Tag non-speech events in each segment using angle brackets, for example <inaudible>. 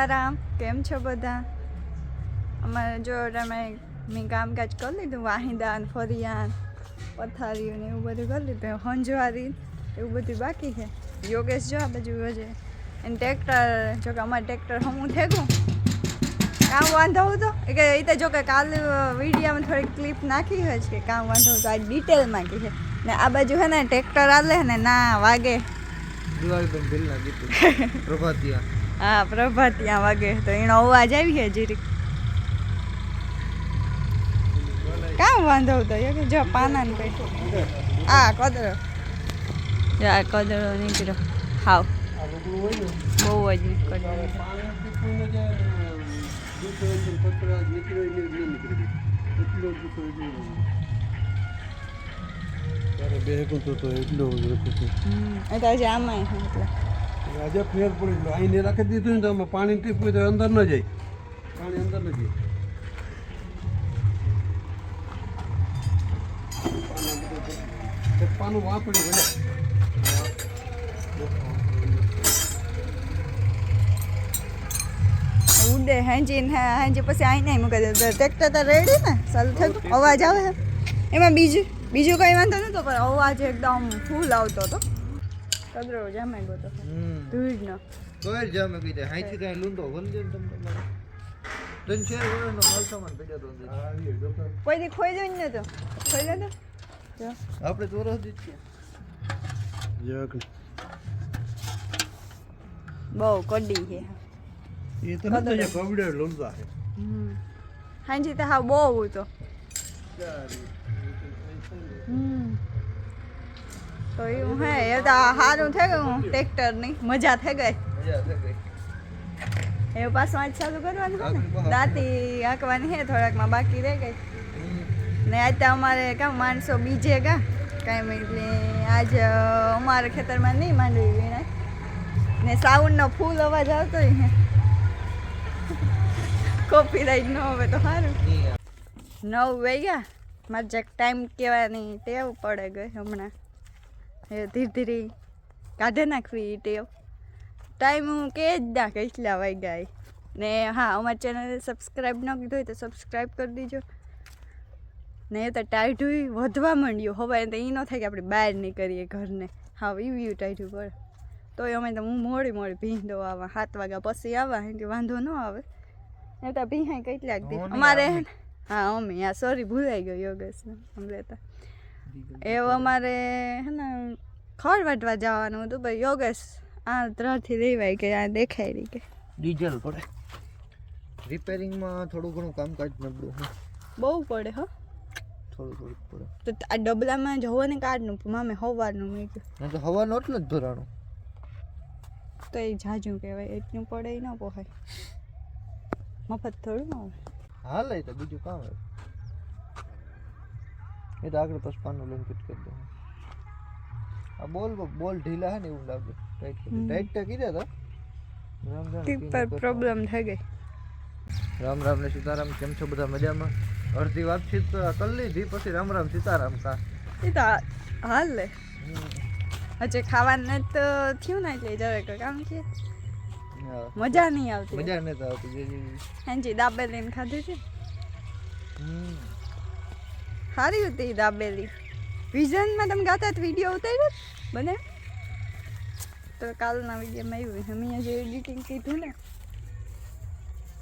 સીતારામ, કેમ છો બધા? અમારે જો તમે મેં કામકાજ કરી લીધું, વાહિંદા ને પથારીઓને એવું બધું કરી લીધું, હંજવારી, એવું બધું બાકી છે. યોગેશ જો આ બાજુ હજે એને ટ્રેક્ટર, જો અમારે ટ્રેક્ટર હમું થેગું કામ વાંધો હતો? કે એ તો જો કે કાલ વિડીયામાં થોડીક ક્લિપ નાખી હોય છે કે કામ વાંધો હતો આ ડિટેલમાં કે છે. ને આ બાજુ છે ને, ટ્રેક્ટર આલે ને, ના વાગે. પ્રભાતિયા. હા પ્રભાત ત્યાં વાગે તો એનો અવાજ આવી છે જીરીક કામ વાંધો હતો? એ કે જો પાના ને કઈ. આ કદરો. જો આ કદરો નીકળ્યો. હાવ. આ લુગડું હોય ને બહુ જ નીકળ્યો પાણી ટીપુને જે દૂધ હોય છે પતરા નીકળ્યો એટલે નહીં નીકળી એટલો. આજે ફેર પડી ગયો. અહીં રાખી દીધું ને તો આમાં પાણી ટીપું તો અંદર ન જાય. પાણી અંદર ન જાય. પાનું વાપર્યું ભલે. ઉડે હાંજી ને હાંજી પછી અહીં નહીં મૂકી દે ટ્રેક્ટર તો રેડી ને ચાલુ થયું. અવાજ આવે એમાં બીજું બીજું કંઈ વાંધો નહોતો પણ અવાજ એકદમ ફૂલ આવતો હતો. કદરો જામે ગયો તો. ધૂળનો કોઈ જામે કીધે હાઈથી કાંઈ લુંડો વંદે ને તમને મારે ત્રણ ચાર વર્ષનો માલ સામાન પડ્યો તો કોઈ દી ખોઈ જોઈ તો? ખોઈ લે તો આપણે ચોરસ જ છે બહુ કડી છે. એ તો નથી કબડે લુંડો છે. હાંજી તો હા બહુ તો હમ. તો એવું હે એ તો સારું થઈ ગયું ટ્રેક્ટરની મજા થઈ ગઈ. મજા થઈ ગઈ. એ પાછું આજ ચાલુ કરવાનું ને? દાંતી હાંકવાની હે થોડાકમાં બાકી રહી ગઈ. ને આજ તો અમારે કાં માણસો બીજે કા? કાંઈ એટલે આજ અમારે ખેતરમાં નહીં માંડવી વીણાય. ને સાઉન્ડનો ફૂલ અવાજ આવતો કોપી કોપીરાઈટ ન હવે તો સારું નવ વાગ્યા. મારે જરાક ટાઈમ કહેવાની ટેવ પડે ગઈ હમણાં. ધીરે ધીરે કાઢે નાખવી ટેવ. ટાઈમ હું કે જ ના કેટલા વાગ્યા એ. ને હા અમારી ચેનલ સબસ્ક્રાઈબ ન કીધું હોય તો સબસ્ક્રાઈબ કરી દીજો. ને તો ટાઈટું વધવા માંડ્યું. હવે તો એ ન થાય કે આપણે બહાર કરીએ ઘરને. હા એવી ટાઈટું પડે તોય અમે તો હું મોડી મોડી ભીંડો આવા સાત વાગ્યા પછી આવા કે વાંધો ન આવે. એ તો ભીહાય કેટલાક દી અમારે. હા અમે હા સોરી ભૂલાઈ ગયો યોગેશ અમે લેતા એવું અમારે હે ને ખડ વાટવા જવાનું હતું ભાઈ યોગેશ આ ત્રણથી લેવાય કે આ દેખાય રહી કે. ડીઝલ પડે. રિપેરિંગમાં થોડું ઘણું કામકાજ નબળું હોય બહુ પડે હો. થોડું થોડું પડે. તો આ ડબલામાં જવો ને કાઢનું મામે હવારનું મેં તો હવાનું એટલું જ ધોરાણું તો એ જાજુ કહેવાય એટલું પડે ન પોહાય. મફત થોડું ન આવે હાલે તો બીજું કામ આવે એ તો આગળ પછી પાનું લઈને ફિટ કરી દઉં. આ બોલ બોલ ઢીલા હે ને એવું લાગે. ટાઈટ કરી ટાઈટ તો? કીધા હતા ટીપ. પ્રોબ્લેમ થઈ ગઈ. રામ રામ ને સીતારામ કેમ છો બધા મજામાં? અડધી વાતચીત તો કરી લીધી પછી રામ રામ સીતારામ કા. એ તો હાલ લે. હજે ખાવાનું તો થયું ને એટલે કે. કામ છે મજા નહીં આવતી. મજા નહીં આવતી. જે દાબે હાંજી દાબેલી ખાધી છે હમ. સારી હતી દાબેલી. વિઝનમાં તમે ગાતા વીડિયો ઉતાર્યો બને. તો કાલના વિડીયોમાં આવ્યું અમે જે એડિટિંગ કીધું ને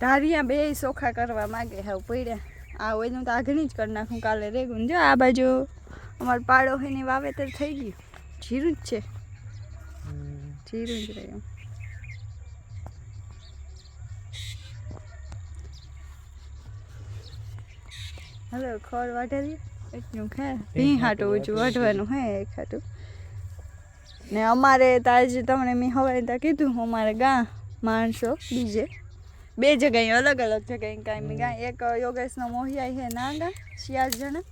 ધારિયા બે સોખા કરવા માગે હા પડ્યા. આ હોય તો આગળની જ કરી નાખું કાલે રેગું જો આ બાજુ અમારું પાડો હોય ને વાવેતર થઈ ગયું. જીરું જ છે. જીરું જ રહ્યું. હલો ખોળ વાઢેલી એટલું હે ભી હાટું ઊંચું વાઢવાનું હે એક હાટું ને અમારે તાજ તમને મેં હવે ત્યાં કીધું અમારે ગા માણસો બીજે બે જગ્યાએ અલગ અલગ જગ્યાએ કાંઈ મેં ગા એક યોગેશનો મોહિયા છે ના ગા શિયાળ જણા.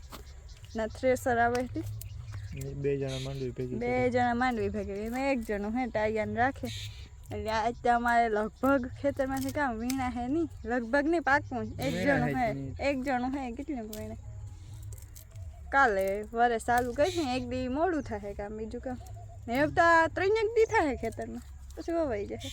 ના થ્રેસર આવે હતી બે જણા માંડવી ભેગી બે જણા માંડવી ભેગી. એમાં એક જણો હે ટાઈયાને રાખે. એટલે આજ તો અમારે લગભગ ખેતરમાંથી કામ વીણા હે નહીં. લગભગ નહીં પાકું જ. એક વીણા જણું હે હે. જ નહીં. એક જણું હે કેટલું વીણે? કાલે વરે ચાલુ કરી એક દી મોડું થાય કામ બીજું કામ. ને હવે તો ત્રણ એક દી થાય ખેતરમાં. પછી વવાઈ જાય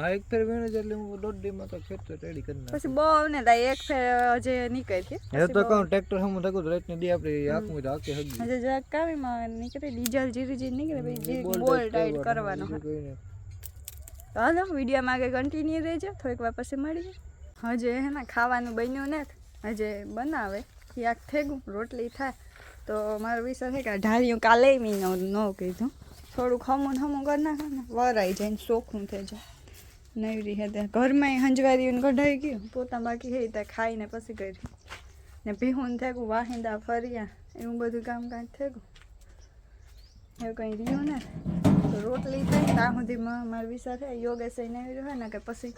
આ એક ફેર વેણે છે એટલે હું દોઢ દીમાં તો ખેતર રેડી કરી નાખું. પછી બહુ ને થાય એક ફેર હજે નીકળી એ તો કહું ટ્રેક્ટર હમ થતું તો રાતને દી આપણે આખું તો આખી હગી. હજે જરાક કાવીમાં નીકળે ડીઝલ જીરી જીરી નીકળે પછી બોલ બોલ ટાઈટ ટાઈટ કરવાનો. બીજું હોય કંઈ નહીં. તો હાલો વિડીયોમાં આગળ કન્ટિન્યુ રહેજો. થોડીક વાર પછી મળીએ હજે હે ખાવાનું બન્યું ને હજે બનાવે. યાક થેગું, રોટલી થાય. તો મારો વિચાર છે કે ઢાળિયું કાલે મેં ન કીધું. થોડુંક ખમું હમું કરી નાખે ને વરાઈ જાય ચોખ્ખું થઈ જાય. નવરી હે ત્યાં ઘરમાં હંજવારીઓને કઢાઈ ગયું. પોતા બાકી હે ત્યાં ખાઈને પછી કરી ને ભીહું થેગું, વાહિંદા ફર્યા. એવું બધું કામ કાંઈ થેગું. એવું કંઈ રહ્યું ને? રોટલી થાય ત્યાં સુધીમાં મારો વિચાર છે યોગેશ એને આવી રહ્યો ને કે પછી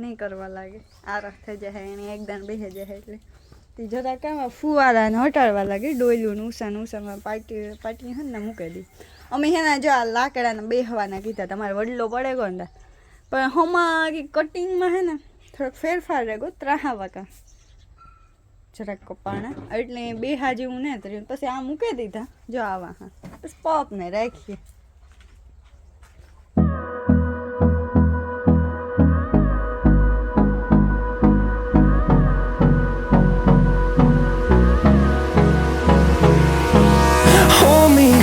નહીં કરવા લાગે. આરસ થઈ જાય, એને એકદમ બેસી જાય એટલે. તે જરા કામ ફુવારાને હટાડવા લાગે, ડોયલું ઉસાન ને પાટી પાટી હે ને મૂકી દી. અમે હેના જો આ લાકડાને બેહવાના કીધા, તમારે વડલો પડે ગો ને પણ હમાં કટિંગમાં હે ને થોડોક ફેરફાર રહે ગો ત્રાહાવા કા. જરાક કપાણા, એટલે બે હાજી જેવું ને પછી આ મૂકી દીધા, જો આવા હા. પછી પપને રાખીએ.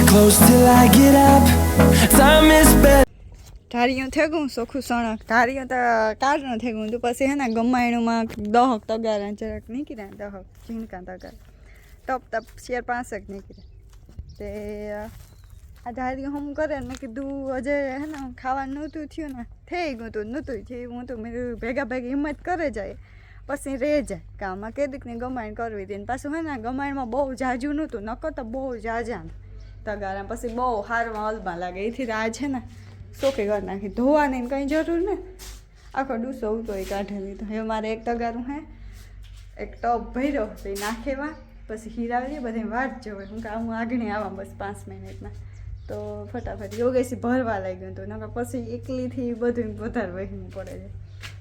Close till I get up. Time is better. ધારિયું થેગું સોખું સણક. ધારિયું તો કારનું થેગું. તો પછી હે ને ગમાયણુંમાં દહક તગારા જરાક નીકળ્યા દહક. ઝીણકા તગારા. ટપ ટપ, શેર પાંસેક નીકળ્યા તે આ ધારિયું હમ કરે ને કીધું હજે હે ને, ખાવાનું નહોતું થયું ને. થઈ ગયું તું, નહોતું થયું. હું તો મેં ભેગા ભેગી હિંમત કરે જાય. પછી રહે જાય. કામમાં કેદીકની ગમાયણ કરવી હતી ને પાછું હે ને, ગમાયણમાં બહુ જાજુ નહોતું. નકર તો બહુ જાજા તગારા પછી બહુ હારમાં હલમાં લાગે. એથી તો આ છે ને સોકે કરી નાખી. ધોવાની કંઈ જરૂર ને? આખો ડૂસો ઉતો એ કાઢી લીધો. હવે મારે એક તગારું હે, એક ટપ ભર્યો તો એ નાખેવા, પછી હીરાવીએ બધી વાટ જોવે. હું કે હું આગળ આવા બસ પાંચ મિનિટમાં. તો ફટાફટ યોગેશી ભરવા લાગ્યું હતું. નકર પછી એકલીથી બધું વધારે વહેવું પડે છે.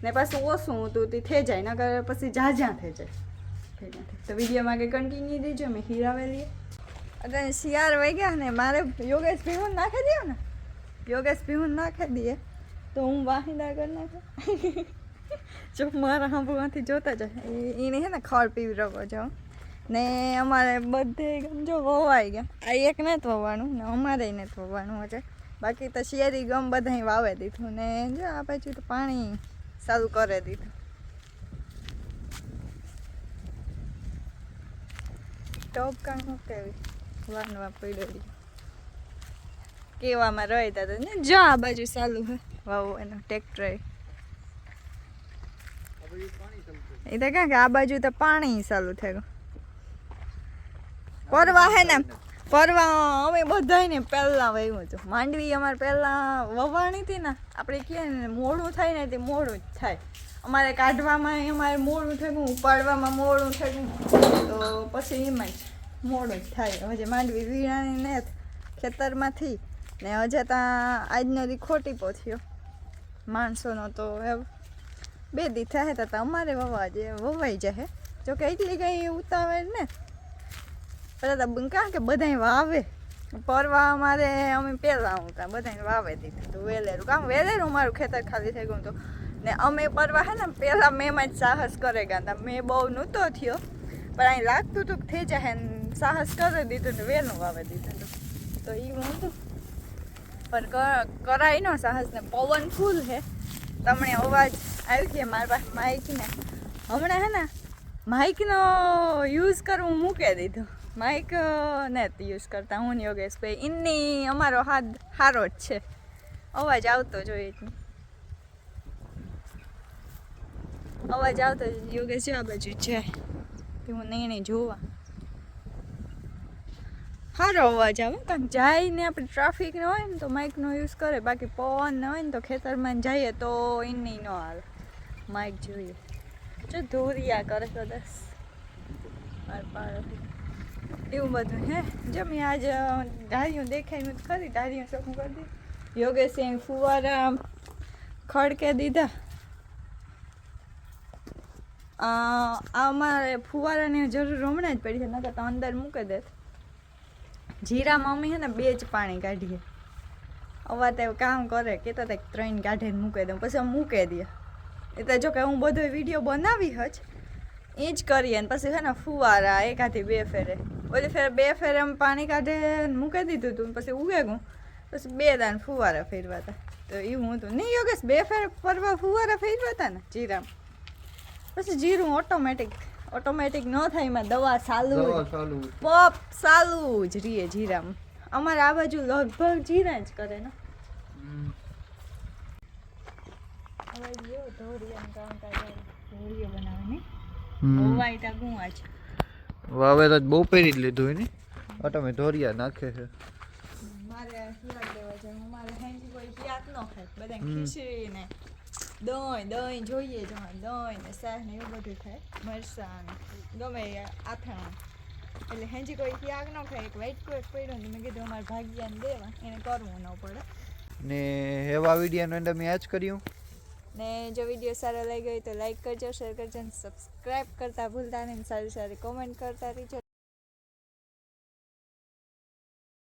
ને પાછું ઓછું હતું, તે થઈ જાય. નકર પછી જાજા થઈ જાય. તો વિડીયોમાં કે કન્ટિન્યુ દેજો. મેં હીરાવેલી અને શિયાર વહી ગયા ને મારે યોગેશ પીવું નાખી દે ને. યોગેશ પીવું નાખી દઈએ. તો હું વાહિંદા કરી નાખું. <laughs> જો મારા હાંભુમાંથી જોતા જાય એને હે ને ખડ પીવડાવવા જાઉં. ને અમારે બધે ગમજો વવાઈ ગયા. આ એક નથી વવાનું ને અમારે નથી વવાનું હશે બાકી તો શિયારી ગમ બધાય વાવે દીધું ને જો આ બાજુ તો પાણી સારું કરે દીધું. ટોપ કાંઈ હું કેવી વાનવા રહ્યો કેવામાં રહેતા તો ને, જો આ બાજુ ચાલુ હે. વાવ, એનો ટ્રેક્ટર એ. તો કાં કે આ બાજુ તો પાણી ચાલુ થયું પરવા હે ને, પરવા અમે બધાય ને વહ્યું હતું. માંડવી અમારે પહેલાં વવાણી હતી ને, આપણે કહીએ ને, મોડું થાય ને તે મોડું જ થાય. અમારે કાઢવામાં અમારે મોડું થયું ઉપાડવામાં મોડું થયું તો પછી એમાં જ મોડું જ થાય. હજે માંડવી વીણાની ને ખેતરમાંથી ને હજે ત્યાં આજનો દી ખોટી પોથ્યો માણસોનો તો એવ બે દી થાય તો અમારે વવા જે વવાઈ જાય જોકે એટલી કંઈ ઉતાવળ ને. પેલા તો કારણ કે બધાય વાવે. પરવા અમારે અમે પહેલા આવતા બધાય વાવે દીધું હતું વેલેરું કામ વેલેરું મારું ખેતર ખાલી થઈ ગયું હતું ને અમે પરવા હે ને, પહેલાં મેં જ સાહસ કરે ગયા હતા મેં બહુ નહોતો થયો. પણ અહીં લાગતું હતું કે થઈ જાય સાહસ કરી દીધું ને વહેલું વાવે દીધું તો. એ હું હતું પણ કરાય નો સાહસ ને પવન ફૂલ છે તમને અવાજ આવી ગયા મારા પાસે માઇક ને. હમણાં હે ને માઇકનો યુઝ કરવું મૂકી દીધું. માઇક નથી યુઝ કરતા હું ને યોગેશભાઈ. એની અમારો હાથ સારો જ છે. અવાજ આવતો જોઈએ અવાજ આવતો યોગેશ આ બાજુ છે હું નહીં જોવા. સારો અવાજ આવે. કારણ જાય ને આપણે ટ્રાફિક ન હોય ને તો માઇકનો યુઝ કરે, બાકી પવન ન હોય ને તો ખેતરમાં જઈએ તો એની ન આવે માઇક જોઈએ. જો ધોરિયા કરે તો દસ. એવું બધું હે. જો મેં આજ ધાર્યું દેખાયું જ ખરી. ધાર્યું શું કરી દીધું યોગેશે ફુવારા ખડકે દીધા. આ અમારે ફુવારાની જરૂર હમણાં જ પડી છે, નકર તો અંદર મૂકી દેત. જીરા મમ્મી હે ને બે જ પાણી કાઢીએ. અવા તે કામ કરે કે તો ત્રણ કાઢીને મૂકી દઉં, પછી અમે દે એ એટલે જો કે હું બધો વીડિયો બનાવી હજ, એ જ કરીએ ને પછી હે ને ફુવારા એકાથી બે ફેરે. ઓલી ફેરે બે ફેરે એમ પાણી કાઢે મૂકી દીધું હતું પછી ઉગે ગયું પછી બે દાન ફુવારા ફેરવા હતા તો એવું હતું નહીં યોગેશ, બે ફેર ફરવા ફુવારા ફેરવા હતા ને જીરામાં. પછી જીરું ઓટોમેટિક ઓટોમેટિક ન થાય એમાં દવા સાલું પપ સાલું જ રીએ જીરામ. અમારે આ બાજુ લગભગ જીરા જ કરે ને. હવે જો ધોરિયાનું કામ કાઢે ધોરિયો બનાવે ને. હોવાય તા ગુવા છે. વાવેતર બહુ પહેરી જ લીધું હોય ને અટમે ધોરિયા નાખે છે. મારે છે હું મારે કોઈ ખીરાક ન ખાય. બધા. ખીચડી ને દહીં દહીં જોઈએ જ દહીં ને શાક ને એવું બધું ખાય મરસાં ગમે એ એટલે હેંજી કોઈ ત્યાગ ન ખાય એક વાઈટ કોઈ પડ્યો ને મેં કીધું અમારે ભાગ્યાને દેવા એને કરવું ન પડે ને એવા વિડીયોનો એન્ડ અમે આ જ કર્યું ને જો વીડિયો સારો લાગ્યો હોય તો લાઈક કરજો શેર કરજો અને સબસ્ક્રાઈબ કરતા ભૂલતા નહીં સારી સારી કોમેન્ટ કરતા રહીજો